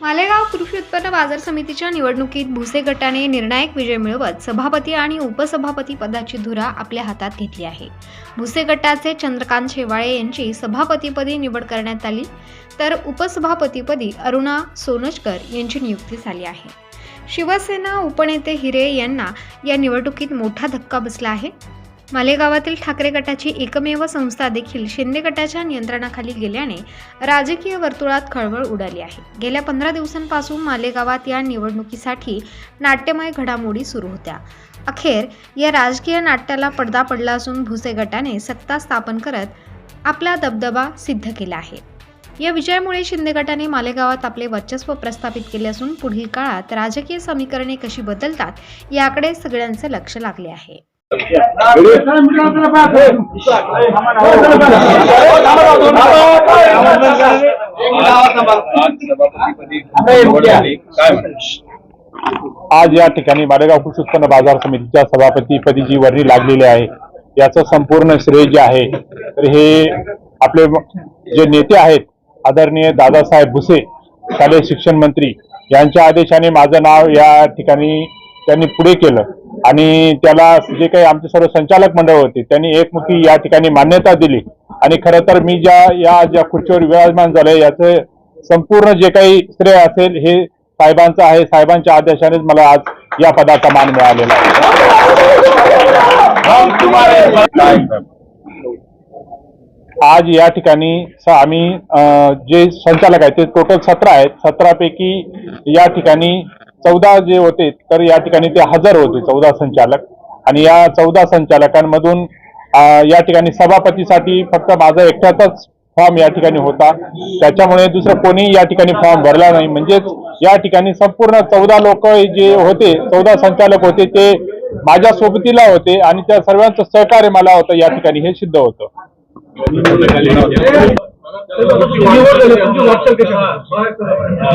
मालेगाव कृषी उत्पन्न बाजार समितीच्या निवडणुकीत भुसे गटाने निर्णायक विजय मिळवत सभापती आणि उपसभापती पदाची धुरा आपल्या हातात घेतली आहे. भुसे गटाचे चंद्रकांत शेवाळे यांची सभापतीपदी निवड करण्यात आली तर उपसभापतीपदी अरुणा सोनजकर यांची नियुक्ती झाली आहे. शिवसेना उपनेते हिरे यांना या निवडणुकीत मोठा धक्का बसला आहे. मालेगावातील ठाकरे गटाची एकमेव संस्था देखील शिंदे गटाच्या नियंत्रणाखाली गेल्याने राजकीय वर्तुळात खळबळ उडाली आहे. गेल्या पंधरा दिवसांपासून मालेगावात या निवडणुकीसाठी नाट्यमय घडामोडी सुरू होत्या. अखेर या राजकीय नाट्याला पडदा पडला असून भुसे गटाने सत्ता स्थापन करत आपला दबदबा सिद्ध केला आहे. या विजयामुळे शिंदे गटाने मालेगावात आपले वर्चस्व प्रस्थापित केले असून पुढील काळात राजकीय समीकरणे कशी बदलतात याकडे सगळ्यांचे लक्ष लागले आहे. आज या ठिकाणी मालेगाव कृषी उत्पन्न बाजार समितीच्या सभापतीपदी जी वर्णी लागलेली आहे याचं संपूर्ण श्रेय जे आहे तर हे आपले जे नेते आहेत आदरणीय दादासाहेब भुसे शालेय शिक्षण मंत्री यांच्या आदेशाने माझं नाव या ठिकाणी त्यांनी पुढे केलं. आणि त्याला जे काही आमचे सर्व संचालक मंडळ होते त्यांनी एकमुखी या ठिकाणी मान्यता दिली. आणि खरं तर मी ज्या या ज्या खुर्चीवर विराजमान झालोय याचं संपूर्ण जे काही श्रेय असेल हे साहेबांचं आहे. साहेबांच्या आदेशानेच मला आज या पदाचा मान मिळालेला आहे. आज या ठिकाणी आम्ही जे संचालक आहेत ते टोटल सतरा आहेत. सतरा पैकी या ठिकाणी चौदा जे होते तर या ठिकाणी ते हजर होते चौदा संचालक. आणि या चौदा संचालकांमधून या ठिकाणी सभापतीसाठी फक्त माझा एकट्याचाच फॉर्म या ठिकाणी होता. त्याच्यामुळे दुसरं कोणी या ठिकाणी फॉर्म भरला नाही. म्हणजेच या ठिकाणी संपूर्ण चौदा लोक जे होते चौदा संचालक होते ते माझ्या सोबतीला होते आणि त्या सर्वांचं सहकार्य मला होतं या ठिकाणी. हे सिद्ध होतं.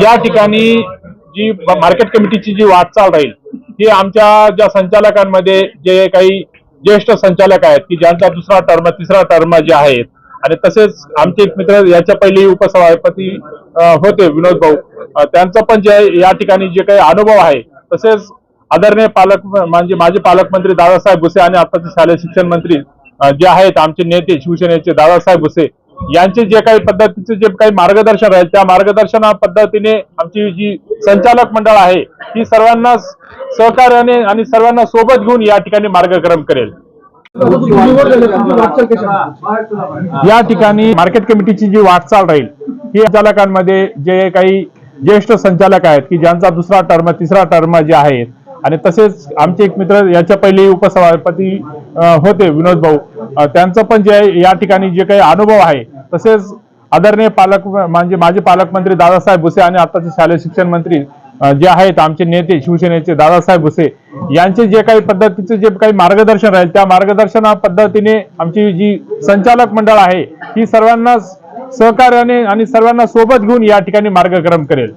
या ठिकाणी जी मार्केट कमिटीची जी वाटचाल राहील ही आमच्या ज्या संचालकांमध्ये जे काही ज्येष्ठ संचालक आहेत की ज्यांचा दुसरा टर्म तिसरा टर्म जे आहेत आणि तसेच आमचे एक मित्र याच्या पहिले उपसभापती होते विनोद भाऊ त्यांचा त्यांचं पण जे आहे, या ठिकाणी जे काही अनुभव आहे तसेच आदरणीय पालक म्हणजे माझे पालकमंत्री दादासाहेब भुसे आणि आताचे शालेय शिक्षण मंत्री जे आहेत आमचे नेते शिवसेनेचे दादासाहेब भुसे यांचे जे काही पद्धतीचे जे काही मार्गदर्शन आहे त्या मार्गदर्शना पद्धतीने आमची जी संचालक मंडळ आहे ही सर्वांना सहकार्याने आणि सर्वांना सोबत घेऊन या ठिकाणी मार्गक्रम करेल. या ठिकाणी मार्केट कमिटीची जी वाटचाल राहील ही संचालकांमध्ये जे काही ज्येष्ठ संचालक आहेत की ज्यांचा दुसरा टर्म तिसरा टर्म जे आहेत आणि तसेच आमचे एक मित्र याच्या पहिले उपसभापती होते विनोद भाऊ त्यांचं पण जे या ठिकाणी जे काही अनुभव आहे तसेच आदरणीय पालक म्हणजे माझे पालकमंत्री दादासाहेब भुसे आणि आताचे शालेय शिक्षण मंत्री जे आहेत आमचे नेते शिवसेनेचे दादासाहेब भुसे यांचे जे काही पद्धतीचे जे काही मार्गदर्शन राहील त्या मार्गदर्शना पद्धतीने आमची जी संचालक मंडळ आहे ही सर्वांना सहकार्याने आणि सर्वांना सोबत घेऊन या ठिकाणी मार्गक्रम करेल.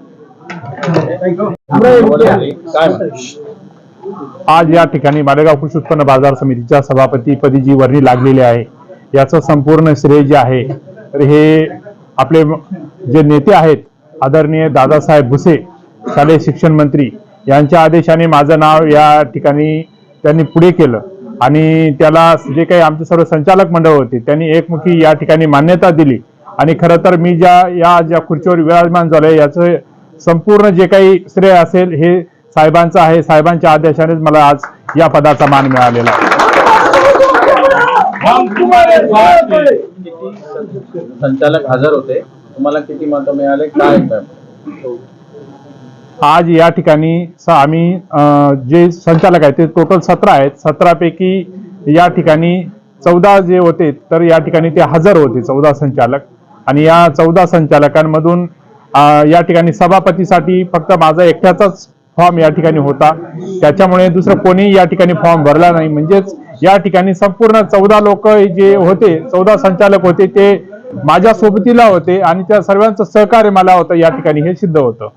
आज या ठिकाणी मालेगाव कृषी उत्पन्न बाजार समितीच्या सभापतीपदी जी वर्णी लागलेली आहे याचं संपूर्ण श्रेय जे आहे तर हे आपले जे नेते आहेत आदरणीय दादासाहेब भुसे शालेय शिक्षण मंत्री यांच्या आदेशाने माझं नाव या ठिकाणी त्यांनी पुढे केलं. आणि त्याला जे काही आमचे सर्व संचालक मंडळ होते त्यांनी एकमुखी या ठिकाणी मान्यता दिली. आणि खरं तर मी ज्या या ज्या खुर्चीवर विराजमान झालोय याचं संपूर्ण जे काही श्रेय असेल हे साहेबांचं आहे. साहेबांच्या आदेशानेच मला आज या पदाचा मान मिळालेला आहे. संचालक हजर होते. तुम्हाला किती मतं मिळाले? काय आज या ठिकाणी आम्ही जे संचालक आहेत ते टोटल सतरा आहेत. सतरापैकी या ठिकाणी चौदा जे होते तर या ठिकाणी ते हजर होते चौदा संचालक. आणि या चौदा संचालकांमधून या ठिकाणी सभापतीसाठी फक्त माझा एकट्याचाच फॉर्म या ठिकाणी होता. त्याच्यामुळे दुसरं कोणी या ठिकाणी फॉर्म भरला नाही. म्हणजेच या ठिकाणी संपूर्ण चौदा लोक जे होते चौदा संचालक होते ते माझ्या सोबतीला होते आणि त्या सर्वांचं सहकार्य मला होतं या ठिकाणी हे सिद्ध होतं.